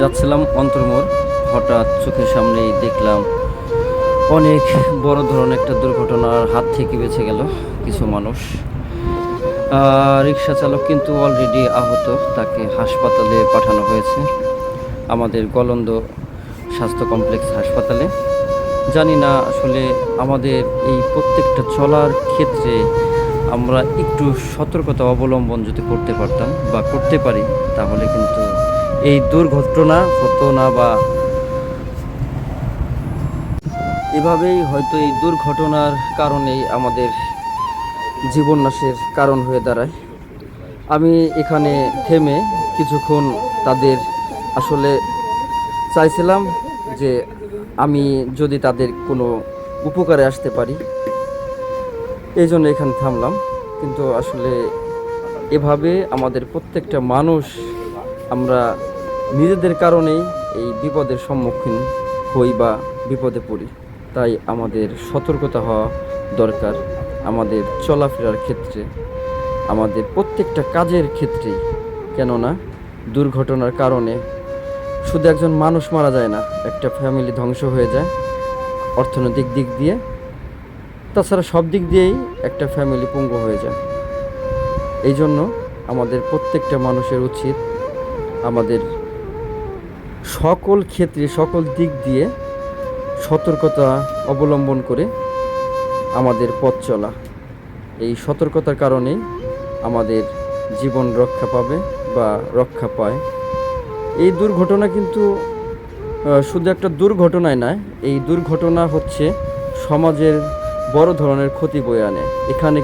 যাচ্ছিলাম অন্তর্মোড় হঠাৎ চোখের সামনেই দেখলাম অনেক বড় ধরনের একটা দুর্ঘটনার হাত থেকে বেঁচে গেল কিছু মানুষ। রিক্সা চালক কিন্তু অলরেডি আহত, তাকে হাসপাতালে পাঠানো হয়েছে। আমাদের গলন্দ স্বাস্থ্য কমপ্লেক্স হাসপাতালে। জানি না আসলে আমাদের এই প্রত্যেকটা চলার ক্ষেত্রে আমরা একটু সতর্কতা অবলম্বন যদি করতে পারতাম বা করতে পারি, তাহলে কিন্তু এই দুর্ঘটনা হতো না বা এভাবেই হয়তো এই দুর্ঘটনার কারণেই আমাদের জীবন নাশের কারণ হয়ে দাঁড়ায়। আমি এখানে থেমে কিছুক্ষণ তাদের আসলে চাইছিলাম যে আমি যদি তাদের কোনো উপকারে আসতে পারি, এই জন্য এখানে থামলাম। কিন্তু আসলে এভাবে আমাদের প্রত্যেকটা মানুষ আমরা নিজেদের কারণেই এই বিপদের সম্মুখীন হই বা বিপদে পড়ি। তাই আমাদের সতর্কতা হওয়া দরকার। আমাদের চলাফেরার ক্ষেত্রে, আমাদের প্রত্যেকটা কাজের ক্ষেত্রেই। কেননা, দুর্ঘটনার কারণে শুধু একজন মানুষ মারা যায় না, একটা ফ্যামিলি ধ্বংস হয়ে যায়। অর্থনৈতিক দিক দিয়ে, তাছাড়া সব দিক দিয়েই একটা ফ্যামিলি পঙ্গু হয়ে যায়। এই জন্য আমাদের প্রত্যেকটা মানুষের উচিত আমাদের সকল ক্ষেত্রে, সকল দিক দিয়ে সতর্কতা অবলম্বন করে আমাদের পথ চলা। এই সতর্কতার কারণেই আমাদের জীবন রক্ষা পাবে বা রক্ষা পায়। এই দুর্ঘটনা কিন্তু শুধু একটা দুর্ঘটনায় নয়, এই দুর্ঘটনা হচ্ছে সমাজের বড় ধরনের ক্ষতি বয়ে আনে। এখানে